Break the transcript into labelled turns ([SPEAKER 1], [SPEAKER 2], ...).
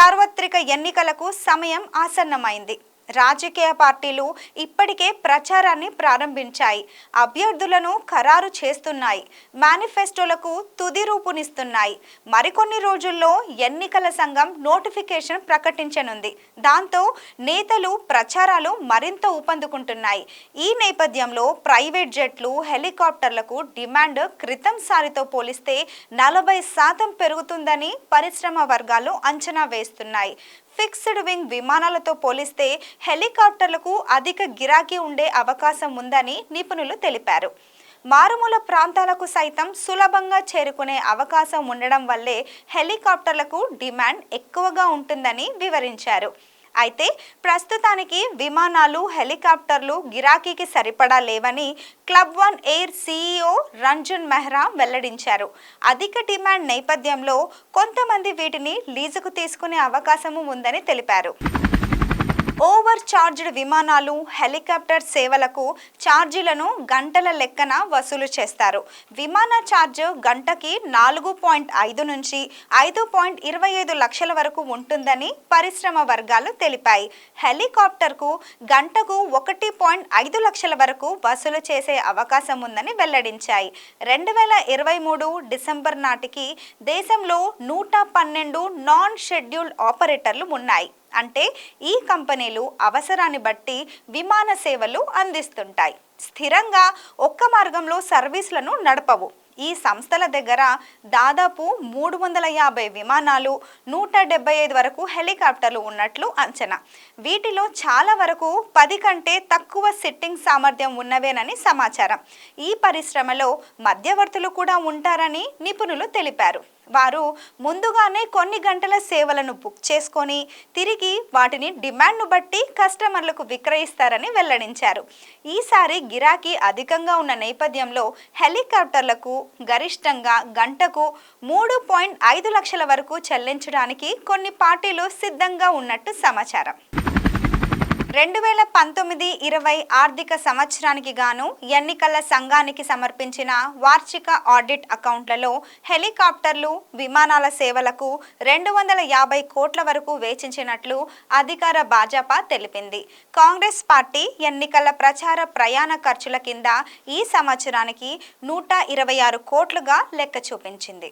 [SPEAKER 1] సార్వత్రిక ఎన్నికలకు సమయం ఆసన్నమైంది. రాజకీయ పార్టీలు ఇప్పటికే ప్రచారాన్ని ప్రారంభించాయి. అభ్యర్థులను ఖరారు చేస్తున్నాయి. మేనిఫెస్టోలకు తుది రూపునిస్తున్నాయి. మరికొన్ని రోజుల్లో ఎన్నికల సంఘం నోటిఫికేషన్ ప్రకటించనుంది. దాంతో నేతలు ప్రచారాలు మరింత ఊపందుకుంటున్నాయి. ఈ నేపథ్యంలో ప్రైవేట్ జెట్లు హెలికాప్టర్లకు డిమాండ్ క్రితం సారితో పోలిస్తే నలభై శాతం పెరుగుతుందని పరిశ్రమ వర్గాలు అంచనా వేస్తున్నాయి. ఫిక్స్డ్ వింగ్ విమానాలతో పోలిస్తే హెలికాప్టర్లకు అధిక గిరాకీ ఉండే అవకాశం ఉందని నిపుణులు తెలిపారు. మారుమూల ప్రాంతాలకు సైతం సులభంగా చేరుకునే అవకాశం ఉండడం వల్లే హెలికాప్టర్లకు డిమాండ్ ఎక్కువగా ఉంటుందని వివరించారు. అయితే ప్రస్తుతానికి విమానాలు హెలికాప్టర్లు గిరాకీకి సరిపడా లేవని club one air CEO Ranjan Mehra వెల్లడించారు. అధిక డిమాండ్ నేపథ్యంలో కొంతమంది వీటిని లీజుకు తీసుకునే అవకాశము ఉందని తెలిపారు. ఓవర్ చార్జ్డ్ విమానాలు హెలికాప్టర్ సేవలకు ఛార్జీలను గంటల లెక్కన వసూలు చేస్తారు. విమాన ఛార్జ్ గంటకి నాలుగు పాయింట్ ఐదు నుంచి ఐదు పాయింట్ ఇరవై ఐదు లక్షల వరకు ఉంటుందని పరిశ్రమ వర్గాలు తెలిపాయి. హెలికాప్టర్కు గంటకు ఒకటి పాయింట్ ఐదు లక్షల వరకు వసూలు చేసే అవకాశం ఉందని వెల్లడించాయి. రెండు వేల ఇరవై మూడు డిసెంబర్ నాటికి దేశంలో నూట పన్నెండు నాన్ షెడ్యూల్డ్ ఆపరేటర్లు ఉన్నాయి. అంటే ఈ కంపెనీలు అవసరాన్ని బట్టి విమాన సేవలు అందిస్తుంటాయి. స్థిరంగా ఒక్క మార్గంలో సర్వీసులను నడపవు. ఈ సంస్థల దగ్గర దాదాపు మూడు వందల యాభై విమానాలు నూట డెబ్బై ఐదు వరకు హెలికాప్టర్లు ఉన్నట్లు అంచనా. వీటిలో చాలా వరకు పది కంటే తక్కువ సిట్టింగ్ సామర్థ్యం ఉన్నవేనని సమాచారం. ఈ పరిశ్రమలో మధ్యవర్తులు కూడా ఉంటారని నిపుణులు తెలిపారు. వారు ముందుగానే కొన్ని గంటల సేవలను బుక్ చేసుకొని తిరిగి వాటిని డిమాండ్ను బట్టి కస్టమర్లకు విక్రయిస్తారని వెల్లడించారు. ఈసారి గిరాకీ అధికంగా ఉన్న నేపథ్యంలో హెలికాప్టర్లకు గరిష్టంగా గంటకు మూడు పాయింట్ ఐదు లక్షల వరకు చెల్లించడానికి కొన్ని పార్టీలు సిద్ధంగా ఉన్నట్టు సమాచారం. రెండు వేల పంతొమ్మిది ఇరవై ఆర్థిక సంవత్సరానికి గాను ఎన్నికల సంఘానికి సమర్పించిన వార్షిక ఆడిట్ అకౌంట్లలో హెలికాప్టర్లు విమానాల సేవలకు రెండు వందల యాభై కోట్ల వరకు వేచించినట్లు అధికార భాజపా తెలిపింది. కాంగ్రెస్ పార్టీ ఎన్నికల ప్రచార ప్రయాణ ఖర్చుల కింద ఈ సంవత్సరానికి నూట ఇరవై ఆరు కోట్లుగా లెక్క చూపించింది